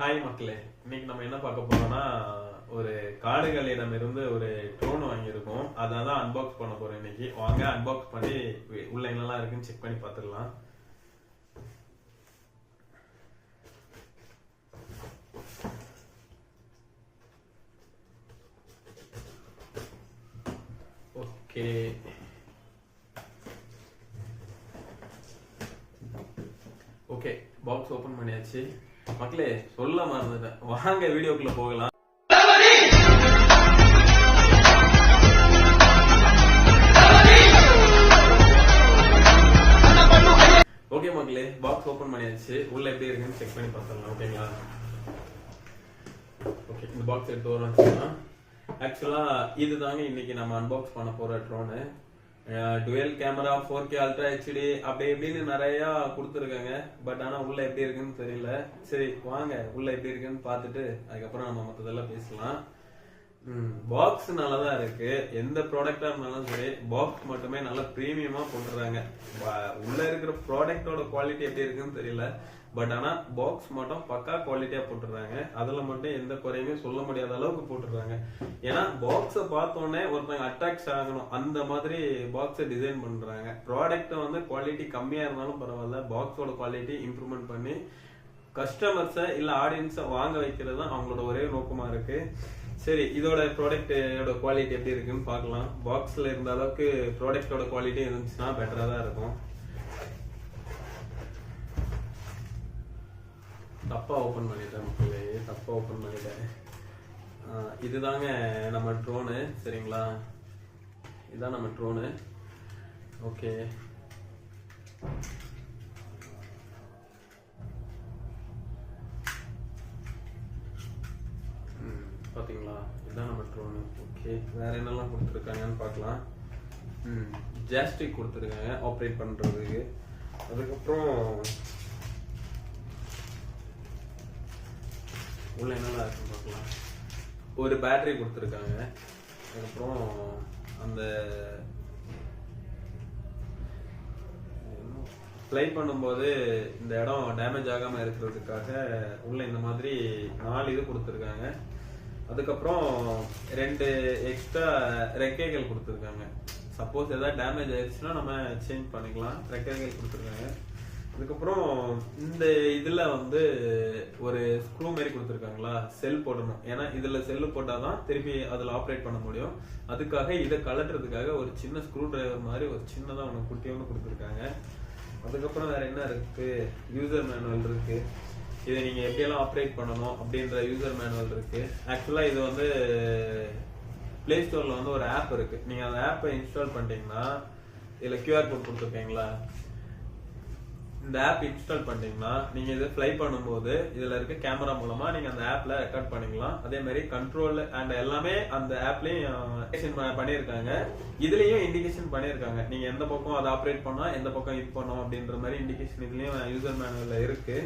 Hi மக்களே. இன்னைக்கு நம்ம என்ன பார்க்க போறோம்னா ஒரு காடுகளிடம் இருந்து ஒரு ட்ரோன் வாங்கியிருக்கோம். அதை தான் அன்பாக்ஸ் பண்ண போறோம் இன்னைக்கு. வாங்க அன்பாக்ஸ் பண்ணி உள்ள என்னெல்லாம் இருக்குன்னு செக் பண்ணி பார்த்துடலாம். ஓகே ஓகே பாக்ஸ் ஓபன் பண்ணியாச்சு. மக்களே சொல்ல மறந்துட்டேன். வாங்க வீடியோக்குள்ள போகலாம். ஓகே மக்களே பாக்ஸ் ஓபன் பண்ணியாச்சு. உள்ள எப்படி இருக்குன்னு செக் பண்ணி பார்த்துடலாம் ஓகேங்களா ஓகே இந்த பாக்ஸ் எடுத்து வரோம் ஆக்சுவலா இதுதாங்க இன்னைக்கு நம்ம அன்பாக்ஸ் பண்ண போற drone dual camera four K ultra HD அப்படி இப்படின்னு நிறைய கொடுத்துருக்காங்க. பட் ஆனா உள்ள எப்படி இருக்குன்னு தெரியல. சரி வாங்க. உள்ள எப்படி இருக்குன்னு பார்த்துட்டு அதுக்கப்புறம் நம்ம மற்றதெல்லாம் பேசலாம். பாக்ஸ் நல்லா தான் இருக்கு. எந்த ப்ராடக்டா இருந்தாலும் சரி பாக்ஸ் மட்டுமே நல்லா பிரீமியமா போட்டுறாங்க வ- உள்ள இருக்கிற ப்ராடக்டோட குவாலிட்டி எப்படி இருக்குன்னு தெரியல. பட் ஆனா பாக்ஸ் மட்டும் பக்கா குவாலிட்டியா போட்டுறாங்க அதுல மட்டும் எந்த குறையுமே சொல்ல முடியாத அளவுக்கு போட்டுறாங்க ஏன்னா பாக்ஸ பார்த்தோன்னே ஒருத்தங்க அட்ராக்ட் ஆகணும். அந்த மாதிரி பாக்ஸை டிசைன் பண்றாங்க. ப்ராடக்ட் வந்து குவாலிட்டி கம்மியா இருந்தாலும் பரவாயில்ல. பாக்ஸோட குவாலிட்டி இம்ப்ரூவ்மெண்ட் பண்ணி கஸ்டமர்ஸை இல்ல ஆடியன்ஸை வாங்க வைக்கிறது தான் அவங்களோட ஒரே நோக்கமா இருக்கு. சரி இதோட ப்ராடக்ட்டோட குவாலிட்டி எப்படி இருக்குன்னு பார்க்கலாம். பாக்ஸில் இருந்த அளவுக்கு ப்ராடக்டோட குவாலிட்டி இருந்துச்சுன்னா பெட்டராக தான் இருக்கும். தப்பாக ஓப்பன் பண்ணிட்டேன் மக்களே தப்பா ஓப்பன் பண்ணிட்டேன். இதுதாங்க நம்ம ட்ரோனு சரிங்களா? இதுதான் நம்ம ட்ரோனு ஓகே பாத்தீங்களா? இதுதான் நம்ம ட்ரோனு ஓகே வேற என்னெல்லாம் கொடுத்துருக்காங்கன்னு பார்க்கலாம். ம் ஜாஸ்டிக் கொடுத்துருக்காங்க ஆப்ரேட் பண்றதுக்கு. அதுக்கப்புறம் உள்ள என்னெல்லாம் இருக்குன்னு பார்க்கலாம். ஒரு பேட்டரி கொடுத்துருக்காங்க. அதுக்கப்புறம் அந்த ப்ளை பண்ணும்போது இந்த இடம் டேமேஜ் ஆகாம இருக்கிறதுக்காக உள்ள இந்த மாதிரி நாலு இது கொடுத்துருக்காங்க. அதுக்கப்புறம் ரெண்டு எக்ஸ்ட்ரா ரெக்கைகள் கொடுத்துருக்காங்க. சப்போஸ் எதாவது டேமேஜ் ஆயிடுச்சுன்னா நம்ம சேஞ்ச் பண்ணிக்கலாம். ரெக்கைகள் கொடுத்துருக்காங்க. அதுக்கப்புறம் இந்த இதில் வந்து ஒரு ஸ்க்ரூ மாதிரி கொடுத்துருக்காங்களா? செல் போடணும். ஏன்னா இதில் செல் போட்டாதான் திருப்பி அதில் ஆப்ரேட் பண்ண முடியும். அதுக்காக இதை கலட்டுறதுக்காக ஒரு சின்ன ஸ்க்ரூ டிரைவர் மாதிரி ஒரு சின்னதாக ஒன்று குட்டி ஒன்று கொடுத்துருக்காங்க. அதுக்கப்புறம் வேறு என்ன இருக்குது யூசர் மேனுவல் இருக்குது இதை நீங்க எப்படியெல்லாம் ஆப்ரேட் பண்ணணும் அப்படின்ற யூசர் மேனுவல் இருக்கு. ஆக்சுவலா இது வந்து பிளே ஸ்டோர்ல வந்து ஒரு ஆப் இருக்கு. நீங்க அந்த ஆப்பை இன்ஸ்டால் பண்ணிட்டீங்கன்னா இதுல கியூஆர் கோட் கொடுத்துருக்கீங்களா இந்த ஆப் இன்ஸ்டால் பண்ணிட்டீங்கன்னா நீங்க இதை ஃப்ளை பண்ணும்போது இதுல இருக்க கேமரா மூலமா நீங்க அந்த ஆப்ல ரெக்கார்ட் பண்ணிக்கலாம். அதே மாதிரி கண்ட்ரோல் அண்ட் எல்லாமே அந்த ஆப்லயும் பண்ணியிருக்காங்க. இதுலயும் இண்டிகேஷன் பண்ணியிருக்காங்க. நீங்க எந்த பக்கம் அதை ஆப்ரேட் பண்ணா எந்த பக்கம் இது பண்ணோம் அப்படின்ற மாதிரி இண்டிகேஷன் இதுலயும் யூசர் மேனுவல்ல இருக்கு.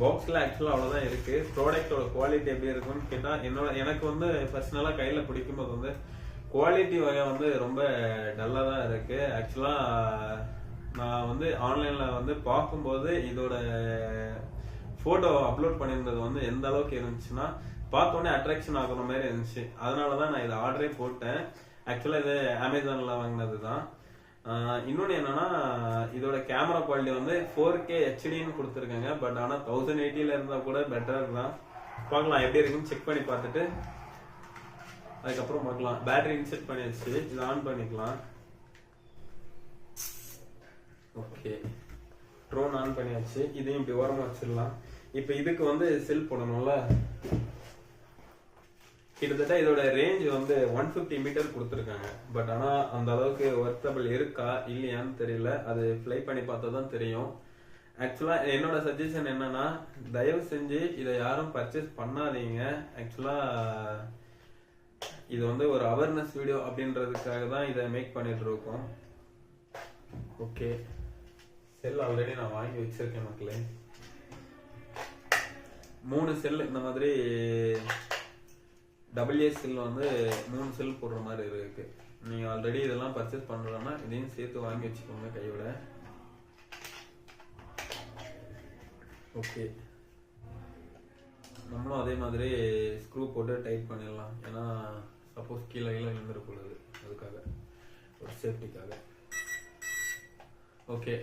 பாக்ஸில் ஆக்சுவலாக அவ்வளோதான் இருக்குது ப்ராடக்டோட குவாலிட்டி எப்படி இருக்கும்னு கேட்டால் என்னோட எனக்கு வந்து பர்சனலா கையில் பிடிக்கும்போது வந்து குவாலிட்டி வகை வந்து ரொம்ப டல்லாக தான் இருக்குது ஆக்சுவலாக நான் வந்து ஆன்லைனில் வந்து பார்க்கும்போது இதோட ஃபோட்டோ அப்லோட் பண்ணியிருந்தது வந்து எந்த அளவுக்கு இருந்துச்சுன்னா பார்த்தோன்னே அட்ராக்ஷன் ஆகுற மாதிரி இருந்துச்சு. அதனால தான் நான் இதை ஆர்டரே போட்டேன். ஆக்சுவலாக இது அமேசானில் வாங்கினது தான் இன்னொன்று என்னன்னா இதோட கேமரா குவாலிட்டி வந்து ஃபோர் கே ஹெச்டின்னு கொடுத்துருக்காங்க. பட் ஆனால் தௌசண்ட் எயிட்டியில் இருந்தால் கூட பெட்டர் தான். பார்க்கலாம் எப்படி இருக்குன்னு செக் பண்ணி பார்த்துட்டு அதுக்கப்புறம் பார்க்கலாம். பேட்டரி இன்செட் பண்ணியாச்சு. இதை ஆன் பண்ணிக்கலாம். ஓகே ட்ரோன் ஆன் பண்ணியாச்சு. இதையும் இப்படி ஓரமாக வச்சிடலாம். இப்போ இதுக்கு வந்து செல் போடணும்ல? கிட்டத்தட்ட இதோட ரேஞ்ச் வந்து ஒன் பிப்டி மீட்டர் கொடுத்துருக்காங்க. பட் ஆனால் அந்த அளவுக்கு ஒர்த்தபிள் இருக்கா இல்லையான்னு தெரியல. அது ஃப்ளை பண்ணி பார்த்தா தான் தெரியும் ஆக்சுவலாக என்னோட சஜஷன் என்னன்னா தயவு செஞ்சு இதை யாரும் பர்ச்சேஸ் பண்ணாதீங்க. ஆக்சுவலாக இது வந்து ஒரு அவேர்னஸ் வீடியோ அப்படின்றதுக்காக தான் இதை மேக் பண்ணிட்டு இருக்கோம். ஓகே செல் ஆல்ரெடி நான் வாங்கி வச்சிருக்கேன் மக்களே. மூணு செல் இந்த மாதிரி டபுள் ஏ செல் வந்து மூணு செல் போடுற மாதிரி இருக்கு. நீங்க ஆல்ரெடி இதெல்லாம் பர்ச்சேஸ் பண்றோம்னா இதையும் சேர்த்து வாங்கி வச்சுக்கோங்க கையோட. ஓகே நம்மளும் அதே மாதிரி ஸ்க்ரூ போட்டு டைட் பண்ணிடலாம். ஏன்னா சப்போஸ் கீழே கீழே விழுந்துடக்கூடாது அதுக்காக. ஒரு சேஃப்டிக்காக ஓகே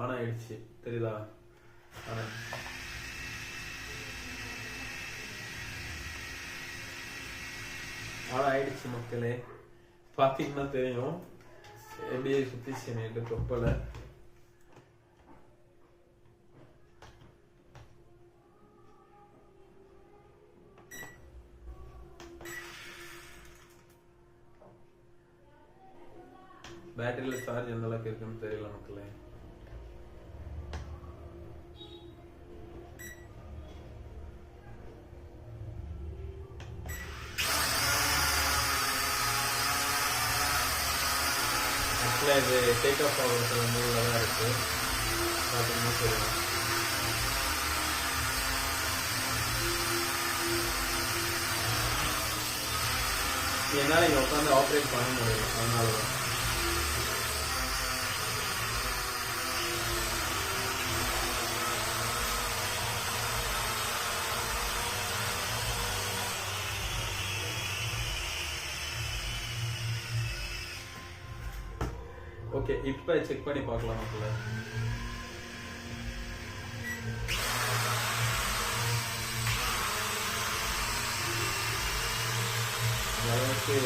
ஆன் ஆயிடுச்சு. தெரியுதா? ஆனா ஆன் மக்களே பார்த்தீங்கன்னா தெரியும் எப்படி சுத்திச்சு நேற்று தொப்பலை பேட்டரியில சார்ஜ் எந்த அளவுக்கு இருக்குன்னு தெரியல மக்களே ஆக்சுவலாக இது டேக் ஆஃப் ஆகிறதுல மூலில் தான் இருக்குது பார்த்தீங்கன்னா தெரியும் என்னால் இங்கே உட்காந்து ஆப்ரேட் பண்ண முடியல. அதனால தான் இப்போ செக் பண்ணி பார்க்கலாம் மக்களே. அளவுக்கு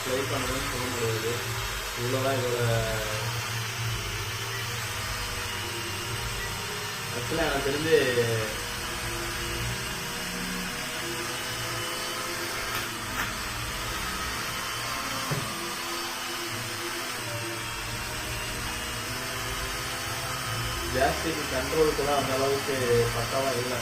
ப்ளே பண்ணணும்னு சொல்ல முடியாது இவ்வளோதான் இதோட ஆக்சுவலாக எனக்கு தெரிஞ்சு ஜாஸ்திக்கு கண்ட்ரோலுக்குலாம் அந்த அளவுக்கு பக்காவாக இல்லை.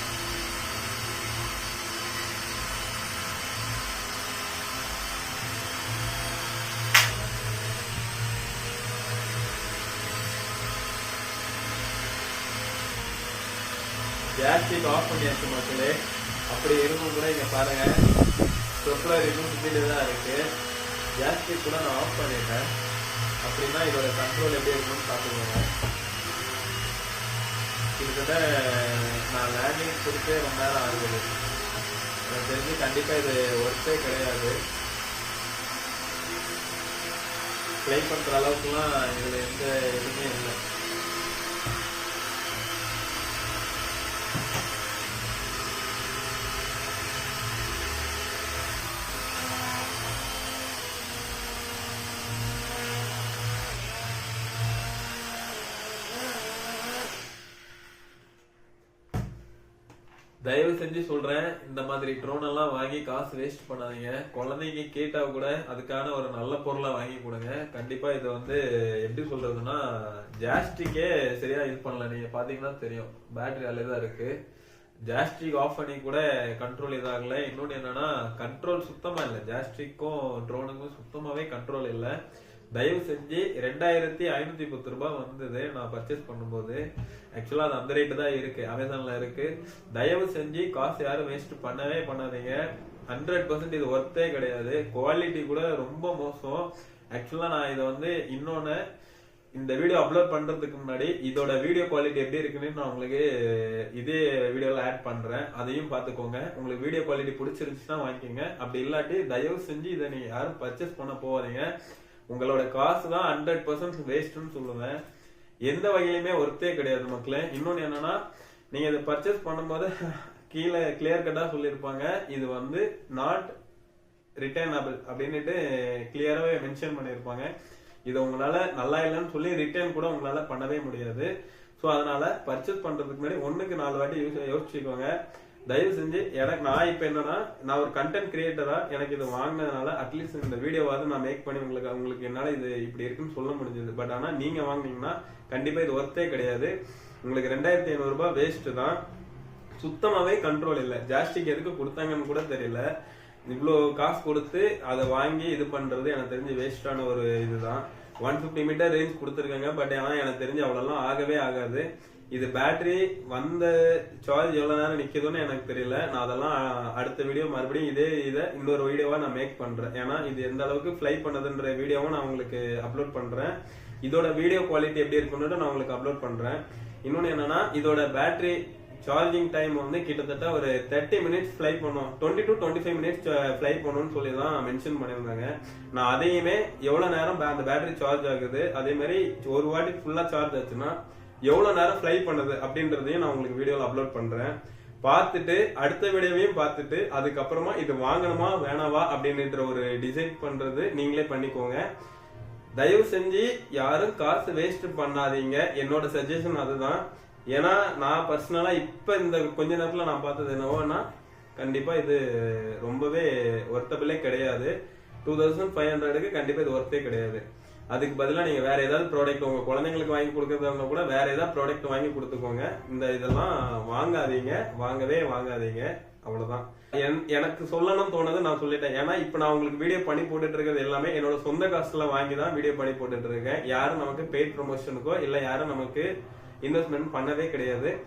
ஜாஸ்டிக் ஆஃப் பண்ணியாச்சு மக்களே. அப்படி இருக்கும் கூட இங்கே பாருங்க. சொப்ளர் இன்னும் சுத்திட்டு தான் இருக்கு. ஜாஸ்டிக் கூட நான் ஆஃப் பண்ணிட்டேன். அப்படின்னா இதோட கண்ட்ரோல் எப்படி இருக்கும்னு பார்த்துக்கோங்க. கிட்டத்தட்ட நான் லேண்டிங் கொடுத்தே ரொம்ப நேரம் ஆகுது. எனக்கு தெரிஞ்சு கண்டிப்பாக இது ஒர்க்கே கிடையாது. ப்ளே பண்ணுற அளவுக்குலாம் இதில் எந்த இதுவுமே இல்லை. தயவு செஞ்சு சொல்றேன் இந்த மாதிரி ட்ரோன் எல்லாம் வாங்கி காசு வேஸ்ட் பண்ணாதீங்க. குழந்தைங்க கேட்டா கூட அதுக்கான ஒரு நல்ல பொருளை வாங்கி கொடுங்க. கண்டிப்பா இதை வந்து எப்படி சொல்றதுன்னா ஜாஸ்டிக்கே சரியா இது பண்ணல. நீங்க பாத்தீங்கன்னா தெரியும். பேட்டரி அதில் தான் இருக்கு. ஜாஸ்டிக் ஆஃப் பண்ணி கூட கண்ட்ரோல் இதாகல. இன்னொன்னு என்னன்னா கண்ட்ரோல் சுத்தமா இல்லை. ஜாஸ்டிக்கும் ட்ரோனுக்கும் சுத்தமாவே கண்ட்ரோல் இல்லை. தயவு செஞ்சு ரெண்டாயிரத்தி ஐநூத்தி பத்து ரூபாய் வந்தது நான் பர்ச்சேஸ் பண்ணும்போது. ஆக்சுவலா அது அந்த ரேட்டு தான் இருக்கு. அமேசான்ல இருக்கு. தயவு செஞ்சு காசு யாரும் வேஸ்ட் பண்ணவே பண்ணாதீங்க. ஹண்ட்ரட் பர்சன்ட் இது ஒர்த்தே கிடையாது. குவாலிட்டி கூட ரொம்ப மோசம். ஆக்சுவலா நான் இதை வந்து இன்னொன்னு இந்த வீடியோ அப்லோட் பண்றதுக்கு முன்னாடி இதோட வீடியோ குவாலிட்டி எப்படி இருக்குன்னு நான் உங்களுக்கு இதே வீடியோல ஆட் பண்றேன். அதையும் பார்த்துக்கோங்க. உங்களுக்கு வீடியோ குவாலிட்டி பிடிச்சிருந்துச்சுன்னா வாங்கிக்கோங்க. அப்படி இல்லாட்டி தயவு செஞ்சு இதை நீங்க யாரும் பர்ச்சேஸ் பண்ண போவாதீங்க உங்களோட காசு தான் ஹண்ட்ரட் பர்சன்ட் வேஸ்ட்னு சொல்லுவேன். எந்த வகையிலுமே ஒர்த்தே கிடையாது மக்களே. இன்னொன்று என்னன்னா நீங்க இதை பர்ச்சேஸ் பண்ணும்போது கீழே கிளியர் கட்டாக சொல்லியிருப்பாங்க. இது வந்து நாட் ரிட்டர்னபிள் அப்படின்னுட்டு கிளியராகவே மென்ஷன் பண்ணியிருப்பாங்க. இது உங்களால் நல்லா இல்லைன்னு சொல்லி ரிட்டர்ன் கூட உங்களால் பண்ணவே முடியாது. ஸோ அதனால பர்ச்சேஸ் பண்ணுறதுக்கு முன்னாடி ஒன்றுக்கு நாலு வாட்டி யோசி- யோசிச்சுக்கோங்க. தயவு செஞ்சு எனக்கு நான் இப்போ என்னன்னா நான் ஒரு கண்டென்ட் கிரியேட்டரா எனக்கு இது வாங்கினதுனால அட்லீஸ்ட் இந்த வீடியோவாவது நான் மேக் பண்ணி உங்களுக்கு உங்களுக்கு என்னால இது இப்படி இருக்குன்னு சொல்ல முடிஞ்சது. பட் ஆனா நீங்க வாங்கினீங்கன்னா கண்டிப்பா இது ஒர்த்தே கிடையாது. உங்களுக்கு ரெண்டாயிரத்தி ஐநூறு ரூபாய் வேஸ்ட் தான். சுத்தமாவே கண்ட்ரோல் இல்லை. ஜாஸ்திக்கு எதுக்கு கொடுத்தாங்கன்னு கூட தெரியல. இவ்வளோ காசு கொடுத்து அதை வாங்கி இது பண்றது எனக்கு தெரிஞ்சு வேஸ்டான ஒரு இதுதான். ஒன் ஃபிஃப்டி மீட்டர் ரேஞ்ச் கொடுத்துருக்காங்க. பட் ஆனால் எனக்கு தெரிஞ்சு அவ்வளோலாம் ஆகவே ஆகாது. இது பேட்டரி வந்த சார்ஜ் எவ்வளோ நேரம் நிற்குதுன்னு எனக்கு தெரியல. நான் அதெல்லாம் அடுத்த வீடியோ மறுபடியும் இதே இதை இன்னொரு வீடியோவாக நான் மேக் பண்ணுறேன் ஏன்னா இது எந்த அளவுக்கு ஃப்ளை பண்ணதுன்ற வீடியோவும் நான் உங்களுக்கு அப்லோட் பண்ணுறேன் இதோட வீடியோ குவாலிட்டி எப்படி இருக்குன்னு நான் உங்களுக்கு அப்லோட் பண்ணுறேன் இன்னொன்று என்னன்னா இதோட பேட்டரி சார்ஜிங் டைம் வந்து கிட்டத்தட்ட ஒரு தேர்ட்டி மினிட்ஸ் ஃப்ளை பண்ணும். Twenty to twenty five minutes fly பண்ணணும்னு சொல்லி தான் மென்ஷன் பண்ணியிருந்தாங்க. நான் அதையுமே எவ்வளோ நேரம் பே- அந்த பேட்டரி சார்ஜ் ஆகுது? அதே மாதிரி ஒரு வாட்டி ஃபுல்லாக சார்ஜ் ஆச்சுன்னா எவ்வளோ நேரம் ஃப்ளை பண்ணுது அப்படின்றதையும் நான் உங்களுக்கு வீடியோவில் அப்லோட் பண்ணுறேன் பார்த்துட்டு அடுத்த வீடியோவையும் பார்த்துட்டு அதுக்கப்புறமா இது வாங்கணுமா வேணாவா அப்படின்ற ஒரு டிசைட் பண்ணுறது நீங்களே பண்ணிக்கோங்க. தயவு செஞ்சு யாரும் காசு வேஸ்ட் பண்ணாதீங்க. என்னோட சஜஷன் அதுதான். ஏன்னா நான் பர்சனலாக இப்போ இந்த கொஞ்ச நேரத்தில் நான் பார்த்தது என்னவோன்னா கண்டிப்பாக இது ரொம்பவே ஒர்த்தபிளே கிடையாது. டூ தௌசண்ட் ஃபைவ் ஹண்ட்ரடுக்கு கண்டிப்பாக இது ஒர்த்தே கிடையாது. அதுக்கு பதிலாக நீங்கள் வேற ஏதாவது ப்ராடக்ட் உங்கள் குழந்தைங்களுக்கு வாங்கி கொடுக்கறதா கூட வேற ஏதாவது ப்ராடக்ட் வாங்கி கொடுத்துக்கோங்க. இந்த இதெல்லாம் வாங்காதீங்க. வாங்கவே வாங்காதீங்க. அவ்வளவுதான். என்- எனக்கு சொல்லணும்னு தோணுது நான் சொல்லிட்டேன். ஏன்னா இப்ப நான் உங்களுக்கு வீடியோ பண்ணி போட்டுட்டு இருக்கிறது எல்லாமே என்னோட சொந்த காசுல வாங்கி தான் வீடியோ பண்ணி போட்டுட்டு இருக்கேன் யாரும் நமக்கு பெய்ட் ப்ரொமோஷனுக்கோ இல்ல யாரும் நமக்கு இன்வெஸ்ட்மெண்ட் பண்ணவே கிடையாது.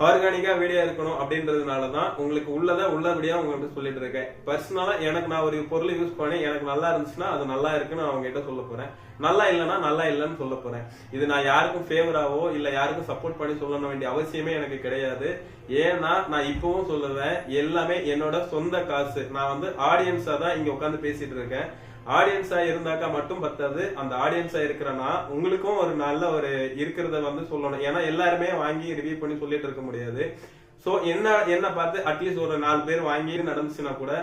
ஆர்கானிக்கா வீடியோ இருக்கணும் அப்படின்றதுனால தான் உங்களுக்கு உள்ளதை உள்ளபடியா உங்ககிட்ட சொல்லிட்டு இருக்கேன். பர்சனலா எனக்கு நான் ஒரு பொருள் யூஸ் பண்ணி எனக்கு நல்லா இருந்துச்சுன்னா அது நல்லா இருக்குன்னு அவங்க கிட்ட சொல்ல போறேன். நல்லா இல்லைன்னா நல்லா இல்லைன்னு சொல்ல போறேன். இது நான் யாருக்கும் ஃபேவராவோ இல்ல யாருக்கும் சப்போர்ட் பண்ணி சொல்ல வேண்டிய அவசியமே எனக்கு கிடையாது. ஏன்னா நான் இப்பவும் சொல்லுவேன் எல்லாமே என்னோட சொந்த காசு. நான் வந்து ஆடியன்ஸா தான் இங்க உட்காந்து பேசிட்டு இருக்கேன். ஆடியன்ஸா இருந்தாக்கா மட்டும் பத்தாது. அந்த ஆடியன்ஸா இருக்கிறனா உங்களுக்கும் ஒரு நல்ல ஒரு இருக்கிறத வந்து சொல்லணும். ஏன்னா எல்லாருமே வாங்கி ரிவ்யூ பண்ணி சொல்லிட்டு இருக்க முடியாது. ஸோ என்ன என்ன பார்த்து அட்லீஸ்ட் ஒரு நாலு பேர் வாங்கி நடந்துச்சுன்னா கூட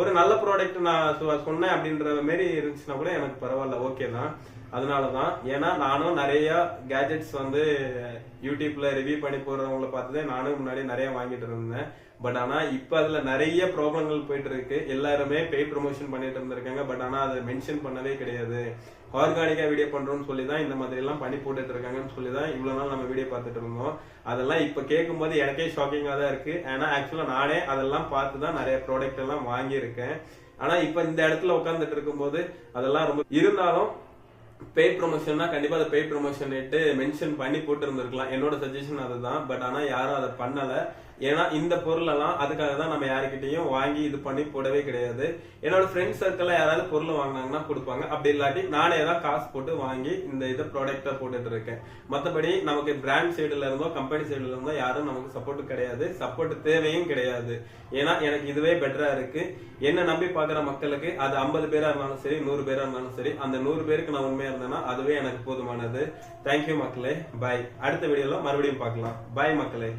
ஒரு நல்ல ப்ராடக்ட் நான் சொன்னேன் அப்படின்ற மாரி இருந்துச்சுன்னா கூட எனக்கு பரவாயில்ல ஓகே தான். அதனால தான் ஏன்னா நானும் நிறைய கேஜெட்ஸ் வந்து யூடியூப்ல ரிவ்யூ பண்ணி போடுறவங்கள பார்த்துதே நானும் முன்னாடி நிறைய வாங்கிட்டு இருந்தேன். பட் ஆனா இப்ப அதுல நிறைய ப்ராப்ளங்கள் போயிட்டு இருக்கு எல்லாருமே பெய் ப்ரொமோஷன் பண்ணிட்டு இருந்திருக்காங்க. பட் ஆனா அதை மென்ஷன் பண்ணவே கிடையாது. ஆர்கானிக்கா வீடியோ பண்றோம்னு சொல்லி தான் இந்த மாதிரி எல்லாம் பண்ணி போட்டுட்டு இருக்காங்கன்னு சொல்லி தான் இவ்வளவு நாள் நம்ம வீடியோ பார்த்துட்டு இருந்தோம். அதெல்லாம் இப்ப கேட்கும்போது எனக்கே ஷாக்கிங்கா தான் இருக்கு. ஏன்னா ஆக்சுவலா நானே அதெல்லாம் பார்த்து தான் நிறைய ப்ராடக்ட் எல்லாம் வாங்கியிருக்கேன். ஆனா இப்ப இந்த இடத்துல உட்காந்துட்டு இருக்கும்போது அதெல்லாம் ரொம்ப இருந்தாலும் பெய்ட் ப்ரொமோஷன்னா கண்டிப்பா அதை பெய்ட் ப்ரொமோஷன் மென்ஷன் பண்ணி போட்டு இருந்திருக்கலாம் என்னோட சஜஷன் அதுதான். பட் ஆனா யாரும் அதை பண்ணல. ஏன்னா இந்த பொருள் எல்லாம் அதுக்காக தான் நம்ம யாருக்கிட்டையும் வாங்கி இது பண்ணி போடவே கிடையாது. என்னோட ஃப்ரெண்ட்ஸ் சர்க்கிளில் யாராவது பொருள் வாங்கினாங்கன்னா கொடுப்பாங்க. அப்படி இல்லாட்டி நானே தான் காசு போட்டு வாங்கி இந்த இதை ப்ராடக்டா போட்டுட்டு இருக்கேன். மற்றபடி நமக்கு பிராண்ட் சைடுல இருந்தோ கம்பெனி சைடுல இருந்தோ யாரும் நமக்கு சப்போர்ட் கிடையாது. சப்போர்ட் தேவையும் கிடையாது. ஏன்னா எனக்கு இதுவே பெட்டரா இருக்கு. என்ன நம்பி பாக்குற மக்களுக்கு அது ஐம்பது பேரா இருந்தாலும் சரி நூறு பேரா இருந்தாலும் சரி அந்த நூறு பேருக்கு நான் உண்மையா இருந்தேன்னா அதுவே எனக்கு போதுமானது. தேங்க்யூ மக்களே. பாய் அடுத்த வீடியோல மறுபடியும் பார்க்கலாம். பாய் மக்களே.